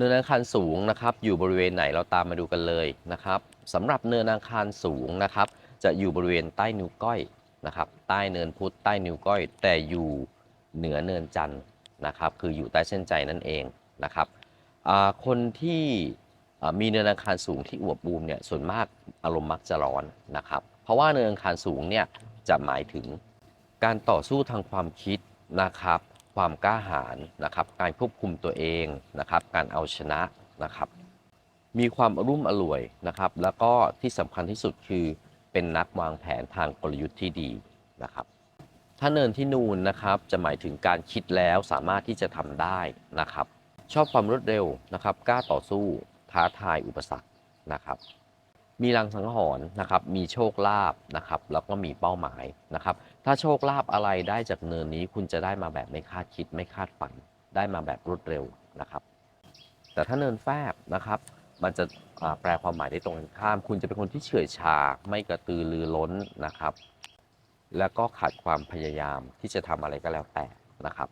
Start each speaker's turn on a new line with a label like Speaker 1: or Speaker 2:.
Speaker 1: เนินอังคารสูงนะครับ อยู่บริเวณไหนเราตามมาดูกันเลยนะครับสำหรับเนินอังคารสูงนะครับ จะอยู่บริเวณใต้นิ้วก้อยนะครับ ใต้เนินพุธใต้นิ้วก้อย แต่อยู่เหนือเนินจันทร์นะครับ คืออยู่ใต้เส้นใจนั่นเองนะครับคนที่มีเนินอังคารสูงที่อวบอูมเนี่ยส่วนมากอารมณ์มักจะร้อนนะครับ เพราะว่าเนินอังคารสูงเนี่ยจะหมายถึงการต่อสู้ทางความคิดนะครับ ความกล้าหาญนะครับ การควบคุมตัวเองนะครับ การเอาชนะนะครับ มีความอรุ่มอร่วยนะครับ แล้วก็ที่สำคัญที่สุดคือเป็นนักวางแผนทางกลยุทธ์ที่ดีนะครับ ถ้าเนินที่นูนนะครับจะหมายถึงการคิดแล้วสามารถที่จะทำได้นะครับ ชอบความรวดเร็วนะครับ กล้าต่อสู้ท้าทายอุปสรรคนะครับ มีรังสังหรณ์นะครับ มีโชคลาภนะครับ แล้วก็มีเป้าหมายนะครับ ถ้าโชคลาภอะไรได้จากเนินนี้ คุณจะได้มาแบบไม่คาดคิดไม่คาดฝัน ได้มาแบบรวดเร็วนะครับ แต่ถ้าเนินแฟบนะครับ มันจะแปลความหมายได้ตรงกันข้าม คุณจะเป็นคนที่เฉื่อยชา ไม่กระตือรือร้นนะครับ แล้วก็ขาดความพยายามที่จะทำอะไรก็แล้วแต่นะครับ